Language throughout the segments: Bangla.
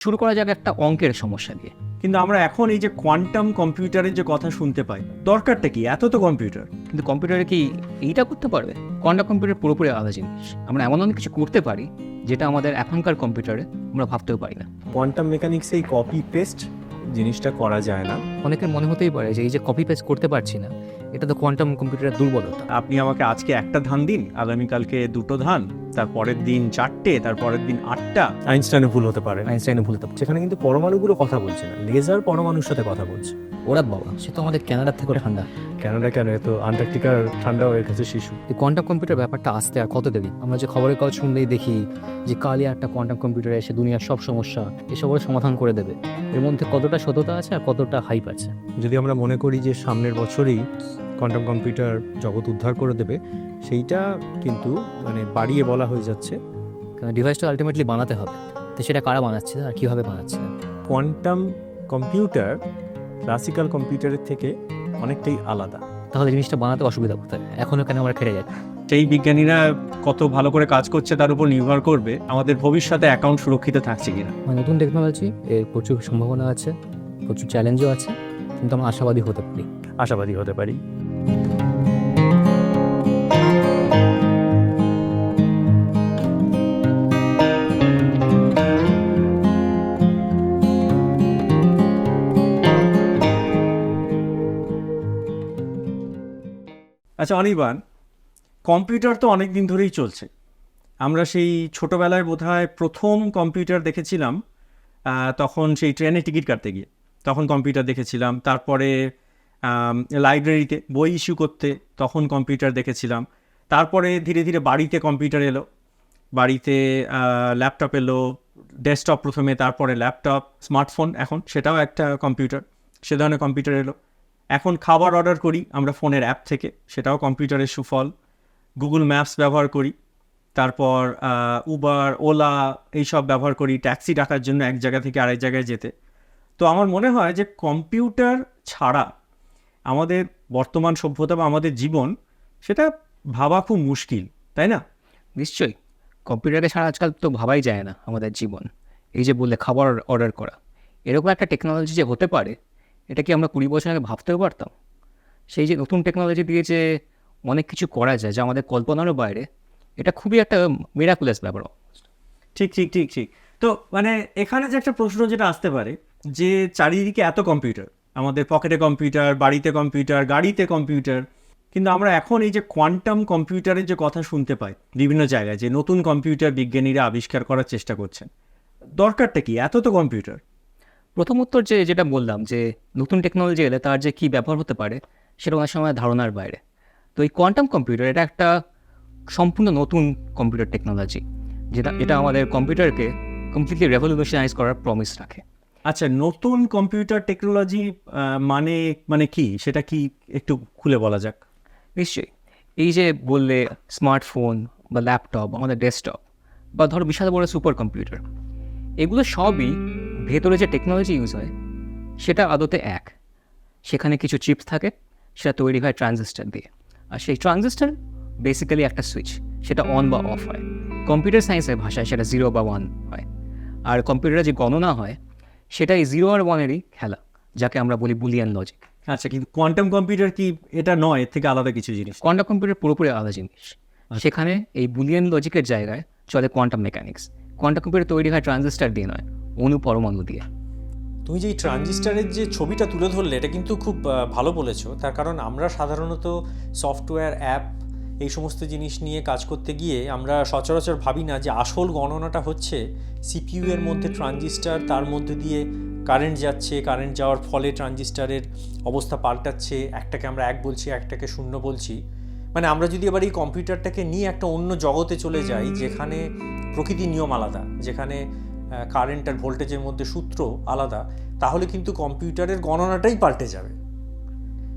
শুরু করা যাক একটা অঙ্কের সমস্যা দিয়ে। কিন্তু আমরা এখন এই যে কোয়ান্টাম কম্পিউটারের যে কথা শুনতে পাই দরকারটা কি? এত তো কম্পিউটার কিন্তু কম্পিউটারে কি এইটা করতে পারবে? কোয়ান্টাম কম্পিউটার পুরোপুরি আলাদা জিনিস। আমরা এমন অনেক কিছু করতে পারি যেটা আমাদের এখনকার কম্পিউটারে আমরা ভাবতেও পারি না। কোয়ান্টাম মেকানিক্সে এই কপি পেস্ট জিনিসটা করা যায় না। অনেকের মনে হতেই পারে যে এই যে কপি পেস্ট করতে পারছি না এটা তো কোয়ান্টাম কম্পিউটারের দুর্বলতা। আপনি আমাকে আজকে একটা ধান দিন আগামীকালকে দুটো ধান তারপরের দিন চারটে তারপরের দিন আটটা। আইনস্টাইনে ভুল হতে পারে। আইনস্টাইনে ভুল হতে পারে। সেখানে কিন্তু পরমাণুগুলো কথা বলছে না। লেজার পরমাণুর সাথে কথা বলছে। ওরা বাবা সে তো আমাদের ক্যানাডার থেকে ঠান্ডা। কেননা কেন? তো আন্টার্কটিকার ঠান্ডা হয়ে গেছে শিশু। এই কোয়ান্টাম কম্পিউটার ব্যাপারটা আসতে আর কত দেরি? আমরা যে খবরের কাগজ শুনলেই দেখি যে কালই একটা কোয়ান্টাম কম্পিউটার এসে দুনিয়ার সব সমস্যা এসবের সমাধান করে দেবে। এর মধ্যে কতটা সততা আছে আর কতটা হাইপ আছে? যদি আমরা মনে করি যে সামনের বছরেই কোয়ান্টাম কম্পিউটার জগৎ উদ্ধার করে দেবে সেইটা কিন্তু মানে বাড়িয়ে বলা হয়ে যাচ্ছে। কারণ ডিভাইসটা আলটিমেটলি বানাতে হবে। তো সেটা কারা বানাচ্ছে আর কীভাবে বানাচ্ছে? কোয়ান্টাম কম্পিউটার ক্লাসিক্যাল কম্পিউটারের থেকে অনেকটাই আলাদা। তাহলে জিনিসটা বানাতে অসুবিধা কোথায়? এখনও কেন আমরা খেটে যাই? সেই বিজ্ঞানীরা কত ভালো করে কাজ করছে তার উপর নির্ভর করবে আমাদের ভবিষ্যতে অ্যাকাউন্ট সুরক্ষিত থাকছে কিনা। মানে নতুন টেকনোলজি এর প্রচুর সম্ভাবনা আছে প্রচুর চ্যালেঞ্জও আছে কিন্তু আমরা আশাবাদী হতে পারি। আশাবাদী হতে পারি। আচ্ছা অনিবান কম্পিউটার তো অনেক দিন ধরেই চলছে। আমরা সেই ছোটোবেলায় বোধহয় প্রথম কম্পিউটার দেখেছিলাম তখন সেই ট্রেনে টিকিট কাটতে গিয়ে। তখন কম্পিউটার দেখেছিলাম, তারপরে লাইব্রেরিতে বই ইস্যু করতে তখন কম্পিউটার দেখেছিলাম। তারপরে ধীরে ধীরে বাড়িতে কম্পিউটার এলো, বাড়িতে ল্যাপটপ এলো, ডেস্কটপ প্রথমে, তারপরে ল্যাপটপ, স্মার্টফোন, এখন সেটাও একটা কম্পিউটার, সে ধরনের কম্পিউটার এলো। এখন খাবার অর্ডার করি, আমরা ফোনের অ্যাপ থেকে, সেটাও কম্পিউটারের সুফল। গুগল ম্যাপস ব্যবহার করি, তারপর উবার ওলা এইসব ব্যবহার করি ট্যাক্সি ডাকার জন্য এক জায়গা থেকে আরেক জায়গায় যেতে। তো আমার মনে হয় যে কম্পিউটার ছাড়া আমাদের বর্তমান সভ্যতা বা আমাদের জীবন, সেটা ভাবা খুব মুশকিল, তাই না? নিশ্চয়ই। কম্পিউটারে ছাড়া আজকাল তো ভাবাই যায় না আমাদের জীবন। এই যে বললে খাবার অর্ডার করা, এরকম একটা টেকনোলজি যে হতে পারে এটা কি আমরা কুড়ি বছর আগে ভাবতেও পারতাম? সেই যে নতুন টেকনোলজি দিয়ে যে অনেক কিছু করা যায়, যা আমাদের কল্পনারও বাইরে, এটা খুবই একটা মিরাকুলাস ব্যাপার ঠিক ঠিক ঠিক ঠিক। তো মানে এখানে যে একটা প্রশ্ন যেটা আসতে পারে, যে চারিদিকে এত কম্পিউটার আমাদের পকেটে কম্পিউটার বাড়িতে কম্পিউটার গাড়িতে কম্পিউটার কিন্তু আমরা এখন এই যে কোয়ান্টাম কম্পিউটারের যে কথা শুনতে পাই বিভিন্ন জায়গায়, যে নতুন কম্পিউটার বিজ্ঞানীরা আবিষ্কার করার চেষ্টা করছেন, দরকারটা কি? এত তো কম্পিউটার প্রথম উত্তর যে যেটা বললাম যে নতুন টেকনোলজি এলে তার যে কী ব্যবহার হতে পারে সেটা অনেক সময় ধারণার বাইরে। তো এই কোয়ান্টাম কম্পিউটার এটা একটা সম্পূর্ণ নতুন কম্পিউটার টেকনোলজি যেটা এটা আমাদের কম্পিউটারকে কমপ্লিটলি রেভলিউশনাইজ করার প্রমিস রাখে। আচ্ছা নতুন কম্পিউটার টেকনোলজি মানে মানে কি? সেটা কি একটু খুলে বলা যাক? নিশ্চয়ই। এই যে বললে স্মার্টফোন বা ল্যাপটপ আমাদের ডেস্কটপ বা ধরো বিশাল বড় সুপার কম্পিউটার এগুলো সবই ভেতরে যে টেকনোলজি ইউজ হয় সেটা আদতে এক। সেখানে কিছু চিপস থাকে সেটা তৈরি হয় ট্রানজিস্টার দিয়ে। আর সেই ট্রানজিস্টার বেসিক্যালি একটা সুইচ সেটা অন বা অফ হয়। কম্পিউটার সায়েন্সের ভাষায় সেটা জিরো বা ওয়ান হয়। আর কম্পিউটারে যে গণনা হয় সেটা এই জিরো আর ওয়ানেরই খেলা যাকে আমরা বলি বুলিয়ান লজিক আচ্ছা কিন্তু কোয়ান্টাম কম্পিউটার কি এটা নয় এর থেকে আলাদা কিছু জিনিস? কোয়ান্টাম কম্পিউটার পুরোপুরি আলাদা জিনিস। সেখানে এই বুলিয়ান লজিকের জায়গায় চলে কোয়ান্টাম মেকানিক্স কোয়ান্টাম কম্পিউটার তৈরি হয় ট্রানজিস্টার দিয়ে নয় অণু পরমাণু দিয়ে। তুমি যে এই ট্রানজিস্টারের যে ছবিটা তুলে ধরলে, এটা কিন্তু খুব ভালো বলেছ। তার কারণ আমরা সাধারণত সফটওয়্যার, অ্যাপ এই সমস্ত জিনিস নিয়ে কাজ করতে গিয়ে আমরা সচরাচর ভাবি না যে আসল গণনাটা হচ্ছে সিপিইউ এর মধ্যে ট্রানজিস্টার, তার মধ্যে দিয়ে কারেন্ট যাচ্ছে, কারেন্ট যাওয়ার ফলে ট্রানজিস্টারের অবস্থা পাল্টাচ্ছে, একটাকে আমরা এক বলছি, একটাকে শূন্য বলছি। মানে আমরা যদি এবার এই কম্পিউটারটাকে নিয়ে একটা অন্য জগতে চলে যাই, যেখানে প্রকৃতির নিয়ম আলাদা, যেখানে কারেন্ট আর ভোল্টেজের মধ্যে সূত্র আলাদা, তাহলে কিন্তু কম্পিউটারের গণনাটাই পাল্টে যাবে।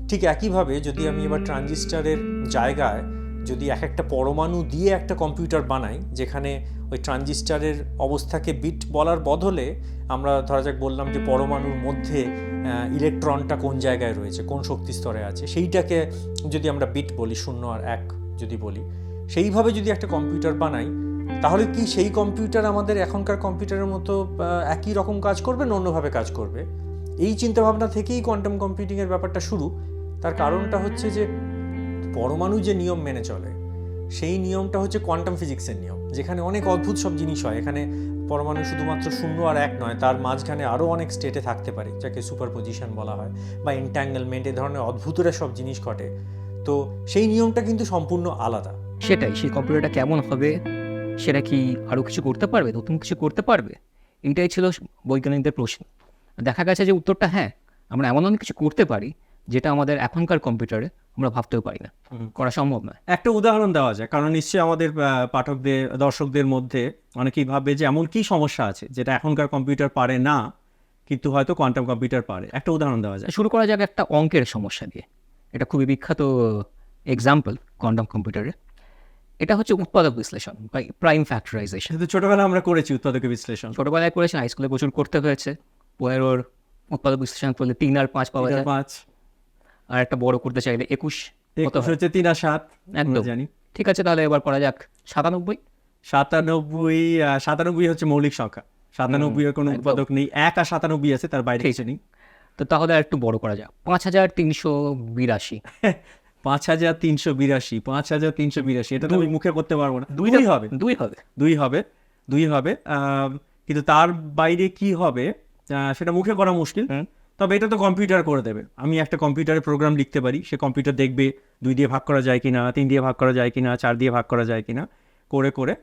ঠিক একইভাবে যদি আমি এবার ট্রানজিস্টারের জায়গায় যদি এক একটা পরমাণু দিয়ে একটা কম্পিউটার বানাই, যেখানে ওই ট্রানজিস্টারের অবস্থাকে বিট বলার বদলে আমরা ধরা যাক বললাম যে পরমাণুর মধ্যে ইলেকট্রনটা কোন জায়গায় রয়েছে, কোন শক্তি স্তরে আছে, সেইটাকে যদি আমরা বিট বলি, শূন্য আর এক যদি বলি, সেইভাবে যদি একটা কম্পিউটার বানাই তাহলে কি সেই কম্পিউটার আমাদের এখনকার কম্পিউটারের মতো একই রকম কাজ করবে না অন্যভাবে কাজ করবে? এই চিন্তাভাবনা থেকেই কোয়ান্টাম কম্পিউটিংয়ের ব্যাপারটা শুরু। তার কারণটা হচ্ছে যে, পরমাণু যে নিয়ম মেনে চলে, সেই নিয়মটা হচ্ছে কোয়ান্টাম ফিজিক্সের নিয়ম, যেখানে অনেক অদ্ভুত সব জিনিস হয়। এখানে পরমাণু শুধুমাত্র শূন্য আর এক নয়, তার মাঝখানে আরও অনেক স্টেটে থাকতে পারে, যাকে সুপার পজিশন বলা হয়, বা এন্ট্যাঙ্গেলমেন্ট এ ধরনের অদ্ভুতরা সব জিনিস ঘটে। তো সেই নিয়মটা কিন্তু সম্পূর্ণ আলাদা। সেটাই, সেই কম্পিউটারটা কেমন হবে সেটা কি আরও কিছু করতে পারবে? নতুন কিছু করতে পারবে? এইটাই ছিল বৈজ্ঞানিকদের প্রশ্ন। দেখা গেছে যে উত্তরটা হ্যাঁ আমরা এমন অনেক কিছু করতে পারি যেটা আমাদের এখনকার কম্পিউটারে আমরা ভাবতেও পারি না। করা সম্ভব নয়। একটা উদাহরণ দেওয়া যায় কারণ নিশ্চয়ই আমাদের পাঠকদের দর্শকদের মধ্যে অনেকেই ভাববে যে এমন কি সমস্যা আছে যেটা এখনকার কম্পিউটার পারে না কিন্তু হয়তো কোয়ান্টাম কম্পিউটার পারে। একটা উদাহরণ দেওয়া যায় শুরু করা যাক একটা অঙ্কের সমস্যা দিয়ে। এটা খুবই বিখ্যাত এক্সাম্পল কোয়ান্টাম কম্পিউটারে এটা হচ্ছে উৎপাদক বিশ্লেষণ বা প্রাইম ফ্যাক্টরাইজেশন কিন্তু ছোটবেলা আমরা করেছি উৎপাদক বিশ্লেষণ। ছোটবেলায় করেছেন হাই স্কুলে প্রচুর করতে হয়েছে। পনেরোর উৎপাদক বিশ্লেষণ করলে তিন আর পাঁচ পাওয়া যায়। পাঁচ। আর একটা বড় করতে চাইলে একুশ একুশ হচ্ছে তিন আর সাত একদম। জানি। ঠিক আছে তাহলে এবার করা যাক সাতানব্বই। সাতানব্বই সাতানব্বই হচ্ছে মৌলিক সংখ্যা। সাতানব্বই এর কোনো উৎপাদক নেই। এক আর সাতানব্বই আছে তার বাইরে। কিছু নেই। তো তাহলে আর একটু বড় করা যাক। পাঁচ হাজার তিনশো বিরাশি। পাঁচ হাজার তিনশো বিরাশি পাঁচ হাজার তিনশো বিরাশি এটা তো আমি মুখে করতে পারব না। দুই হবে। দুই হবে। দুই হবে দুই হবে কিন্তু তার বাইরে কি হবে সেটা মুখে করা মুশকিল। তবে এটা তো কম্পিউটার করে দেবে। আমি একটা কম্পিউটারে প্রোগ্রাম লিখতে পারি। সে কম্পিউটার দেখবে দুই দিয়ে ভাগ করা যায় কিনা তিন দিয়ে ভাগ করা যায় কিনা চার দিয়ে ভাগ করা যায় কিনা করে করে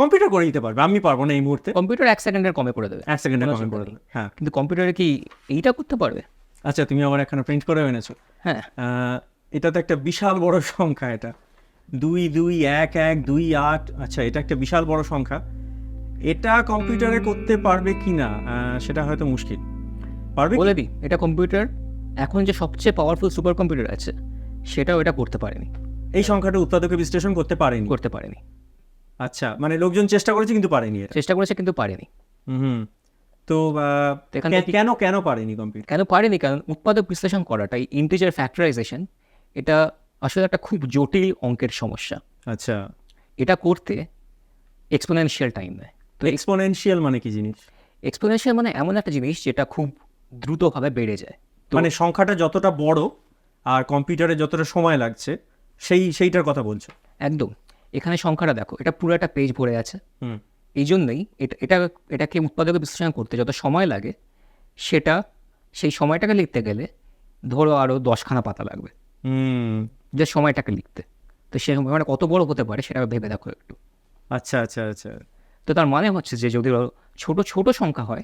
কম্পিউটার করে দিতে পারবে। আমি পারব না এই মুহূর্তে। কম্পিউটার এক সেকেন্ডের কমে করে দেবে। এক সেকেন্ডের কমে করে দেবে হ্যাঁ। কিন্তু কম্পিউটারে কি এইটা করতে পারবে? আচ্ছা তুমি আবার এখানে প্রিন্ট করে এনেছো। হ্যাঁ। এটা তো একটা বিশাল বড় সংখ্যা এটা। দুই দুই এক এক দুই আট আচ্ছা এটা একটা বিশাল বড় সংখ্যা। এটা কম্পিউটারে করতে পারবে কি না সেটা হয়তো মুশকিল। পারবে বলে দিই এটা কম্পিউটার এখন যে সবচেয়ে পাওয়ারফুল সুপার কম্পিউটার আছে সেটাও এটা করতে পারেনি। এই সংখ্যাটা উৎপাদকে বিশ্লেষণ করতে পারেনি। করতে পারেনি। আচ্ছা মানে লোকজন চেষ্টা করেছে কিন্তু পারেনি চেষ্টা করেছে কিন্তু পারেনি। হুম তো কেন কেন পারেনি কম্পিউটার? কেন পারেনি? কারণ উৎপাদক বিশ্লেষণ করাটাই ইন্টিজার ফ্যাক্টরাইজেশন এটা আসলে একটা খুব জটিল অঙ্কের সমস্যা। আচ্ছা। এটা করতে এক্সপোনেনশিয়াল টাইম নেয়। তো এক্সপোনেনশিয়াল মানে কি জিনিস? এক্সপোনেনশিয়াল মানে এমন একটা জিনিস যেটা খুব দ্রুতভাবে বেড়ে যায়। মানে সংখ্যাটা যতটা বড় আর কম্পিউটারে যতটা সময় লাগছে সেই সেইটার কথা বলছো? একদম। এখানে সংখ্যাটা দেখো এটা পুরো একটা পেজ ভরে আছে। হুম। এই জন্যই এটা এটা এটাকে উৎপাদকে বিশ্লেষণ করতে যত সময় লাগে সেটা সেই সময়টাকে লিখতে গেলে ধরো আরও দশখানা পাতা লাগবে। হুম। যে সময়টাকে লিখতে। তো সেই সময়টা কত বড় হতে পারে সেটা ভেবে দেখো একটু। আচ্ছা আচ্ছা আচ্ছা। তো তার মানে হচ্ছে যে যদি ছোট ছোট সংখ্যা হয়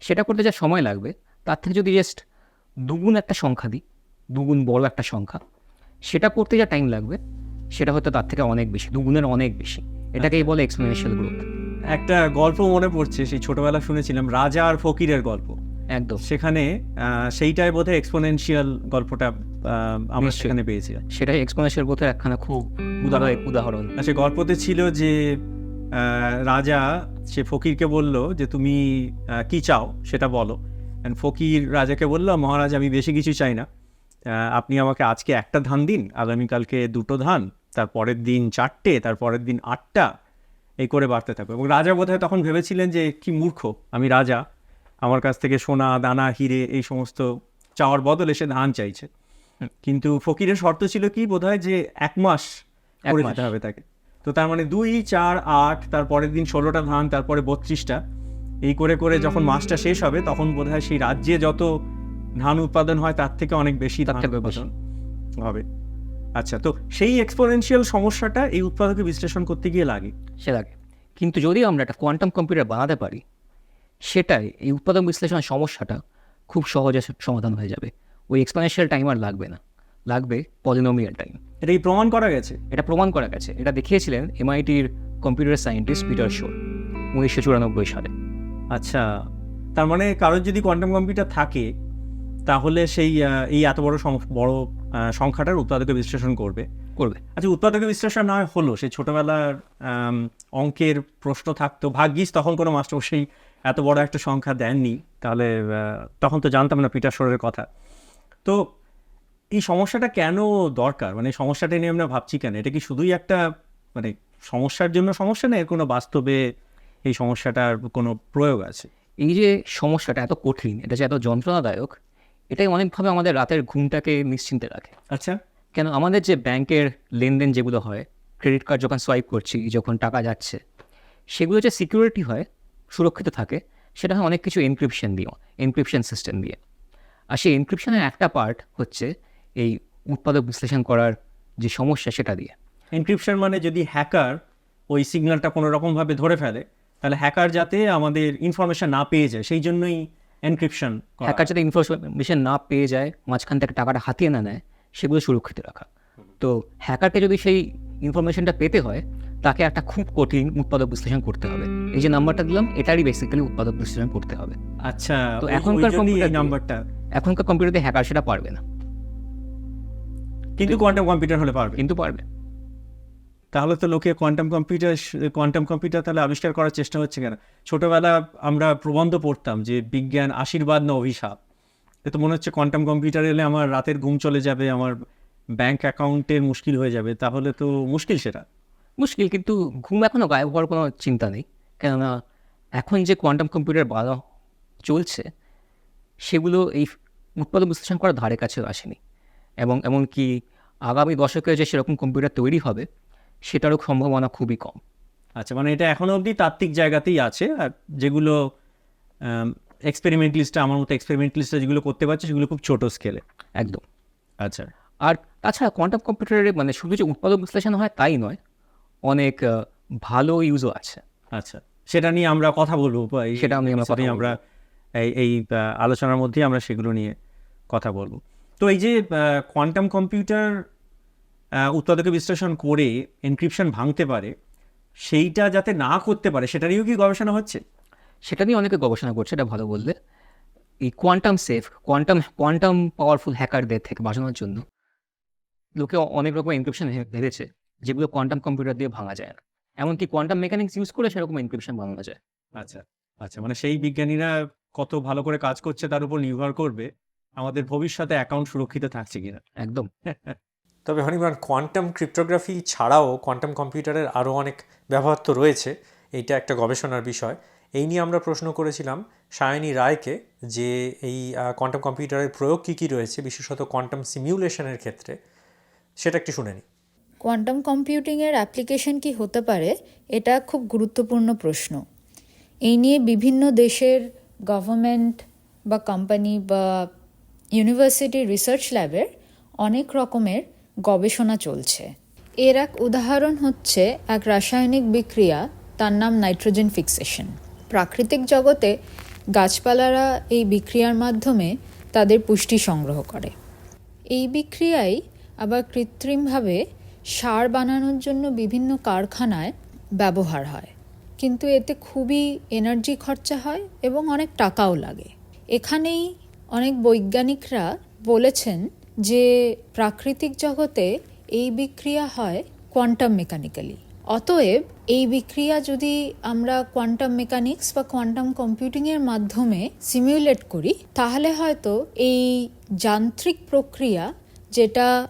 সেটা করতে যা সময় লাগবে তার থেকে যদি জাস্ট দুগুণ একটা সংখ্যা দিই দুগুণ বড় একটা সংখ্যা সেটা করতে যা টাইম লাগবে সেটা হয়তো তার থেকে অনেক বেশি দুগুণের অনেক বেশি। এটাকেই বলে এক্সপোনেনশিয়াল গ্রোথ একটা গল্প মনে পড়ছে সেই ছোটবেলা শুনেছিলাম রাজা আর ফকিরের গল্প। একদম। সেখানে সেইটাই বোধহয় এক্সপোনেনশিয়াল গল্পটা আমরা সেখানে পেয়েছিলাম। সেটাই এক্সপোনেনশিয়াল গ্রোথের একখানা খুব উদাহরণ উদাহরণ। আর সে গল্পতে ছিল যে রাজা সে ফকিরকে বলল যে তুমি কি চাও? সেটা বলো। ফকির রাজাকে বলল মহারাজ আমি বেশি কিছু চাই না। আপনি আমাকে আজকে একটা ধান দিন আগামীকালকে দুটো ধান তার পরের দিন চারটে তার পরের দিন আটটা এই করে বাড়তে থাকবে এবং রাজা বোধহয় তখন ভেবেছিলেন যে কি মূর্খ আমি রাজা আমার কাছ থেকে সোনা দানা হিরে এই সমস্ত চাওয়ার বদলে সে ধান চাইছে। কিন্তু ফকিরের শর্ত ছিল কি বোধহয় যে এক মাস করে দিতে হবে তাকে। তো তার মানে দুই চার আট তার পরের দিন ষোলোটা ধান তারপরে বত্রিশটা এই করে করে যখন মাসটা শেষ হবে তখন বোধহয় সেই রাজ্যে যত ধান উৎপাদন হয় তার থেকে অনেক বেশি ধান। উৎপাদন হবে। আচ্ছা তো সেই এক্সপোনেনশিয়াল সমস্যাটা এই উৎপাদকে বিশ্লেষণ করতে গিয়ে লাগে। সে লাগে। কিন্তু যদি আমরা একটা কোয়ান্টাম কম্পিউটার বানাতে পারি সেটাই এই উৎপাদন বিশ্লেষণ সমস্যাটা খুব সহজে সমাধান হয়ে যাবে। ওই এক্সপোনেনশিয়াল টাইম আর লাগবে না লাগবে পলিনোমিয়াল টাইম এটা কি প্রমাণ করা গেছে? এটা প্রমাণ করা গেছে এটা দেখিয়েছিলেন এমআইটির কম্পিউটার সায়েন্টিস্ট পিটার শোর উনিশশো চুরানব্বই সালে। আচ্ছা তার মানে কারোর যদি কোয়ান্টাম কম্পিউটার থাকে তাহলে সেই এই এত বড় বড় সংখ্যাটার উৎপাদকে বিশ্লেষণ করবে। করবে। আচ্ছা উৎপাদকে বিশ্লেষণ না হয় হলো সেই ছোটবেলার অঙ্কের প্রশ্ন থাকতো ভাগ্যিস তখন কোনো মাস্টার সেই এত বড় একটা সংখ্যা দেননি তাহলে তখন তো জানতাম না পিটার শোরের কথা। তো এই সমস্যাটা কেন দরকার? মানে সমস্যাটা নিয়ে আমরা ভাবছি কেন? এটা কি শুধুই একটা মানে সমস্যার জন্য সমস্যা না এর কোনো বাস্তবে এই সমস্যাটার কোনো প্রয়োগ আছে? এই যে সমস্যাটা এত কঠিন এটা যে এত যন্ত্রণাদায়ক এটাই অনেকভাবে আমাদের রাতের ঘুমটাকে নিশ্চিন্তে রাখে। আচ্ছা। কেন আমাদের যে ব্যাংকের লেনদেন যেগুলো হয় ক্রেডিট কার্ড যখন সোয়াইপ করছি যখন টাকা যাচ্ছে সেগুলো যে সিকিউরিটি হয় সুরক্ষিত থাকে সেটা হয় অনেক কিছু এনক্রিপশন দিয়ে এনক্রিপশন সিস্টেম দিয়ে। আর সেই এনক্রিপশনের একটা পার্ট হচ্ছে এই উৎপাদক বিশ্লেষণ করার যে সমস্যা সেটা দিয়ে। এনক্রিপশন মানে যদি হ্যাকার ওই সিগন্যালটা কোনো রকমভাবে ধরে ফেলে তাহলে হ্যাকার যাতে আমাদের ইনফরমেশন না পেয়ে যায় সেই জন্যই এনক্রিপশন হ্যাকার যাতে ইনফরমেশন না পেয়ে যায় মাঝখান থেকে টাকাটা হাতিয়ে না নেয় সেগুলো সুরক্ষিত রাখা। তো হ্যাকারকে যদি সেই ইনফরমেশনটা পেতে হয় তাকে একটা খুব কঠিন উৎপাদক বিশ্লেষণ করতে হবে। এই যে নাম্বারটা দিলাম এটারই বেসিক্যালি উৎপাদক বিশ্লেষণ করতে হবে। আচ্ছা তো এখনকার কম্পিউটার নাম্বারটা এখনকার কম্পিউটারে হ্যাকার সেটা পারবে না। কিন্তু কোয়ান্টাম কম্পিউটার হলে পারবে। কিন্তু পারবে। তাহলে তো লোকে কোয়ান্টাম কম্পিউটার কোয়ান্টাম কম্পিউটার তাহলে আবিষ্কার করার চেষ্টা হচ্ছে কেন? ছোটবেলা আমরা প্রবন্ধ পড়তাম যে বিজ্ঞান আশীর্বাদ না অভিশাপ। এ তো মনে হচ্ছে কোয়ান্টাম কম্পিউটার এলে আমার রাতের ঘুম চলে যাবে আমার ব্যাংক অ্যাকাউন্টের মুশকিল হয়ে যাবে তাহলে তো মুশকিল সেটা। মুশকিল কিন্তু ঘুম এখনও গায়েব হওয়ার কোনো চিন্তা নেই। কেননা এখন যে কোয়ান্টাম কম্পিউটার বাধা চলছে সেগুলো এই উৎপাদন বিশ্লেষণ করার ধারে কাছেও আসেনি। এবং এমনকি আগামী দশকে যে সেরকম কম্পিউটার তৈরি হবে সেটারও সম্ভাবনা খুবই কম। আচ্ছা মানে এটা এখনও অবধি তাত্ত্বিক জায়গাতেই আছে আর যেগুলো এক্সপেরিমেন্টালিস্টটা আমার মতো এক্সপেরিমেন্টালিস্টরা যেগুলো করতে পারছে সেগুলো খুব ছোটো স্কেলে একদম। আচ্ছা। আর তাছাড়া কোয়ান্টাম কম্পিউটারে মানে শুধু যে উৎপাদন বিশ্লেষণ হয় তাই নয় অনেক ভালো ইউজও আছে। আচ্ছা সেটা নিয়ে আমরা কথা বলব সেটা নিয়ে আমরা কথা আমরা এই এই আলোচনার মধ্যে আমরা সেগুলো নিয়ে কথা বলব। তো এই যে কোয়ান্টাম কম্পিউটার উৎপাদকে বিশ্লেষণ করে এনক্রিপশন ভাঙতে পারে সেইটা যাতে না করতে পারে সেটা নিয়েও কি গবেষণা হচ্ছে? সেটা নিয়ে অনেকে গবেষণা করছে এটা ভালো বললে। এই quantum safe quantum quantum powerful হ্যাকারদের থেকে বাঁচানোর জন্য লোকে অনেক রকম এনক্রিপশন ভেবেছে। যেগুলো কোয়ান্টাম কম্পিউটার দিয়ে ভাঙা যায় না। এমনকি কোয়ান্টাম মেকানিক্স ইউজ করে সেরকম এনক্রিপশন ভাঙা যায়। আচ্ছা আচ্ছা মানে সেই বিজ্ঞানীরা কত ভালো করে কাজ করছে তার উপর নির্ভর করবে আমাদের ভবিষ্যতে অ্যাকাউন্ট সুরক্ষিত থাকছে কিনা। একদম। তবে হনিমান কোয়ান্টাম ক্রিপ্টোগ্রাফি ছাড়াও কোয়ান্টাম কম্পিউটারের আরও অনেক ব্যবহার তো রয়েছে এইটা একটা গবেষণার বিষয়। এই নিয়ে আমরা প্রশ্ন করেছিলাম সায়নী রায়কে যে এই কোয়ান্টাম কম্পিউটারের প্রয়োগ কী কী রয়েছে বিশেষত কোয়ান্টাম সিমিউলেশনের ক্ষেত্রে। সেটা একটু শুনে নিই। কোয়ান্টাম কম্পিউটিংয়ের অ্যাপ্লিকেশন কি হতে পারে? এটা খুব গুরুত্বপূর্ণ প্রশ্ন। এই নিয়ে বিভিন্ন দেশের গভর্নমেন্ট বা কোম্পানি বা ইউনিভার্সিটি রিসার্চ ল্যাবের অনেক রকমের গবেষণা চলছে। এর এক উদাহরণ হচ্ছে এক রাসায়নিক বিক্রিয়া, তার নাম নাইট্রোজেন ফিক্সেশন প্রাকৃতিক জগতে গাছপালারা এই বিক্রিয়ার মাধ্যমে তাদের পুষ্টি সংগ্রহ করে। এই বিক্রিয়াই আবার কৃত্রিমভাবে সার বানানোর জন্য বিভিন্ন কারখানায় ব্যবহার হয়। কিন্তু এতে খুবই এনার্জি খরচা হয় এবং অনেক টাকাও লাগে। এখানেই অনেক বৈজ্ঞানিকরা বলেছেন যে প্রাকৃতিক জগতে এই বিক্রিয়া হয় কোয়ান্টাম মেকানিক্যালি অতএব এই বিক্রিয়া যদি আমরা কোয়ান্টাম মেকানিক্স বা কোয়ান্টাম কম্পিউটিংয়ের মাধ্যমে সিমিউলেট করি, তাহলে হয়তো এই যান্ত্রিক প্রক্রিয়া যেটা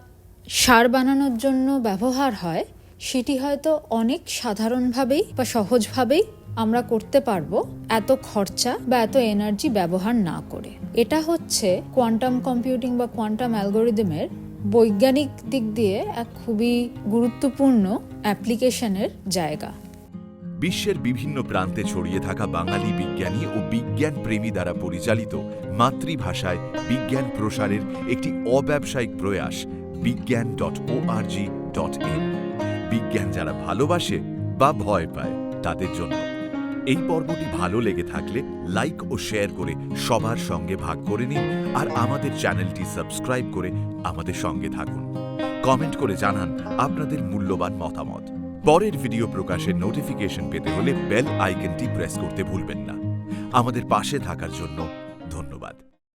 সার বানানোর জন্য ব্যবহার হয়, সেটি হয়তো অনেক সাধারণভাবেই বা সহজভাবেই আমরা করতে পারব, এত খরচা বা এত এনার্জি ব্যবহার না করে। এটা হচ্ছে কোয়ান্টাম কম্পিউটিং বা কোয়ান্টাম অ্যালগোরিদমের বৈজ্ঞানিক দিক দিয়ে এক খুবই গুরুত্বপূর্ণ অ্যাপ্লিকেশনের জায়গা। বিশ্বের বিভিন্ন প্রান্তে ছড়িয়ে থাকা বাঙালি বিজ্ঞানী ও বিজ্ঞান প্রেমী দ্বারা পরিচালিত মাতৃভাষায় বিজ্ঞান প্রসারের একটি অব্যবসায়িক প্রয়াস Bigyan dot ORG dot in বিজ্ঞান যারা ভালোবাসে বা ভয় পায়, তাদের জন্য। এই পর্বটি ভালো লেগে থাকলে লাইক ও শেয়ার করে সবার সঙ্গে ভাগ করে নিন আর আমাদের চ্যানেলটি সাবস্ক্রাইব করে আমাদের সঙ্গে থাকুন। কমেন্ট করে জানান আপনাদের মূল্যবান মতামত। পরের ভিডিও প্রকাশের নোটিফিকেশন পেতে হলে বেল আইকনটি প্রেস করতে ভুলবেন না। আমাদের পাশে থাকার জন্য